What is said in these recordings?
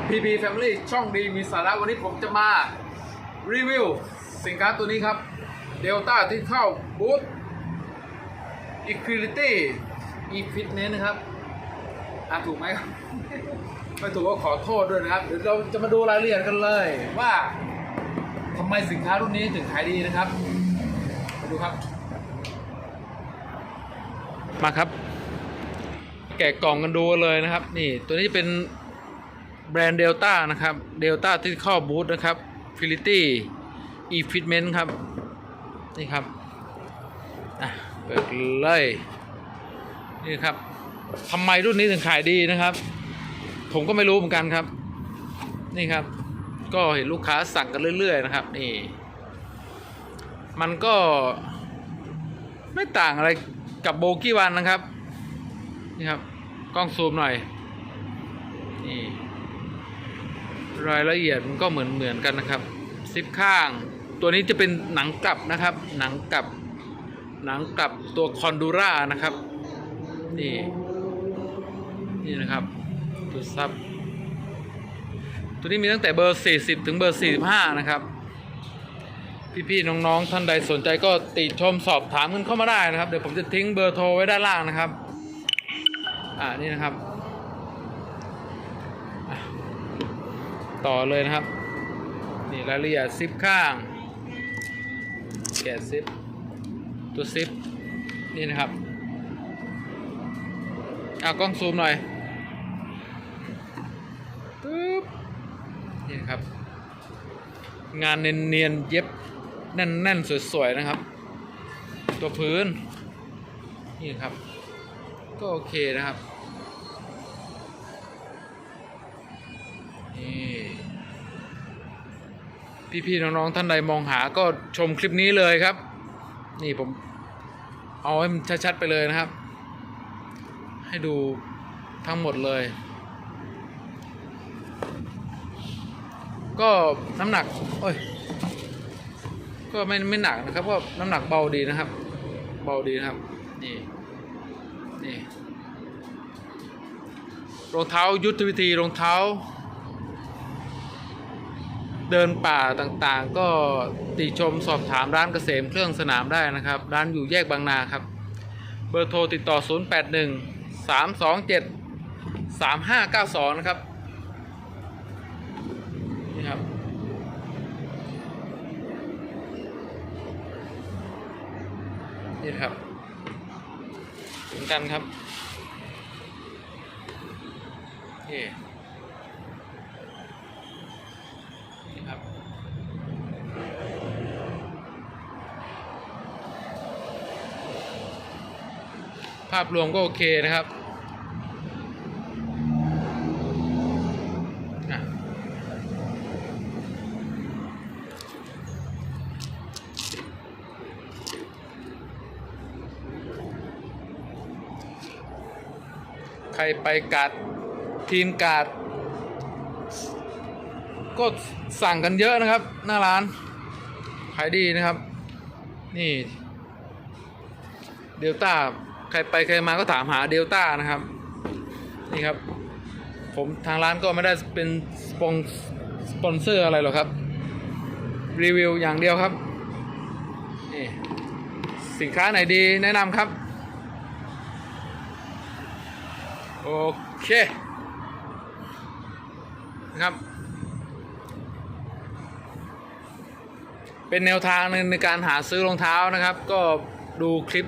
ช่องดีมีสาระวันนี้ผมจะมารีวิวสินค้าตัวนี้ครับเดลต้าที่เข้าบูธ Equality e Fitness นะครับอ่าถูกไหมครับ ไม่ถูกก็ขอโทษด้วยนะครับ เดี๋ยวเราจะมาดูรายละเอียดกันเลยว่าทำไมสินค้ารุ่นนี้ถึงขายดีนะครับมาดูครับ มาครับ แกะกล่องกันดูเลยนะครับ นี่ตัวนี้จะเป็น แบรนด์เดลต้านะครับเดลต้าที่ข้าบูธนะครับฟิลิตี้อีฟิตเมนต์ครับ นี่ครับอะเปิดเลยนี่ครับทำไมรุ่นนี้ถึงขายดีนะครับ ผมก็ไม่รู้เหมือนกันครับ นี่ครับ ก็เห็นลูกค้าสั่งกันเรื่อย ๆ นะครับ นี่ มันก็ไม่ต่างอะไรกับโบกี้วันนะครับ นี่ครับ กล้องซูมหน่อย นี่ รายละเอียดมันก็เหมือนเหมือนกันนะครับซิปข้าง ตัวนี้จะเป็นหนังกลับนะครับ หนังกลับ หนังกลับตัวคอนดูร่านะครับ นี่ นี่นะครับ ตัวซับ ตัวนี้มีตั้งแต่เบอร์ 40 ถึงเบอร์ 45 นะครับ พี่ๆน้องๆท่านใดสนใจก็ติชมสอบถามกันเข้ามาได้นะครับ เดี๋ยวผมจะทิ้งเบอร์โทรไว้ด้านล่างนะครับ อ่านี่นะครับอะ ต่อเลยนะครับ นี่รายละเอียดซิปข้างแกะซิปตัวซิปนี่นะครับเอากล้องซูมหน่อยปึ๊บนี่นะครับ งานเนียนๆเย็บแน่นๆสวยๆนะครับ ตัวพื้น นี่ครับ ก็โอเคนะครับ พี่ๆน้องๆท่านใดมองหาก็ชมคลิปนี้เลยครับ นี่ผมเอาให้มันชัดๆไปเลยนะครับ ให้ดูทั้งหมดเลย ก็น้ำหนักโอ้ยก็ไม่ไม่หนักนะครับก็น้ำหนักเบาดีนะครับ เบาดีนะครับ นี่นี่รองเท้ายุทธวิธีรองเท้า เดินป่าต่างๆ ก็ติชมสอบถามร้านเกษมเครื่องสนามได้นะครับ ร้านอยู่แยกบางนาครับ เบอร์โทรติดต่อ 081 327 3592 นะครับ นี่ครับ นี่ครับเหมือนกันครับนี่ ภาพรวมก็โอเคนะครับใครไปกัดทีมกาดก็สั่งกันเยอะนะครับ หน้าร้านขายดีนะครับ นี่เดลต้า ใครไปใครมาก็ถามหาเดลต้านะครับนี่ครับ ผมทางร้านก็ไม่ได้เป็นสปอนสปอนเซอร์อะไรหรอกครับ รีวิวอย่างเดียวครับนี่สินค้าไหนดีแนะนำครับ โอเคนะครับ เป็นแนวทางในในการหาซื้อรองเท้านะครับ ก็ดูคลิป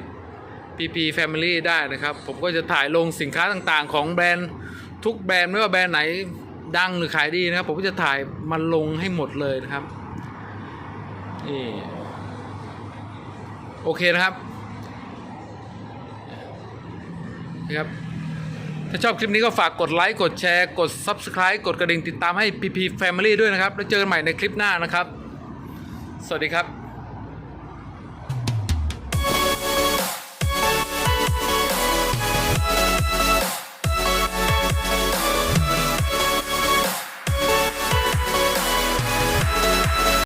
PP Family ได้นะครับ ผมก็จะถ่ายลงสินค้าต่างๆ ของแบรนด์ทุกแบรนด์ไม่ว่าแบรนด์ไหนดังหรือขายดีนะครับ ผมก็จะถ่ายมันลงให้หมดเลยนะครับนี่โอเคนะครับนะครับ ถ้าชอบคลิปนี้ก็ฝากกดไลค์กดแชร์กด Subscribe กดกระดิ่งติดตามให้ PP Family ด้วยนะครับ แล้วเจอกันใหม่ในคลิปหน้านะครับ สวัสดีครับ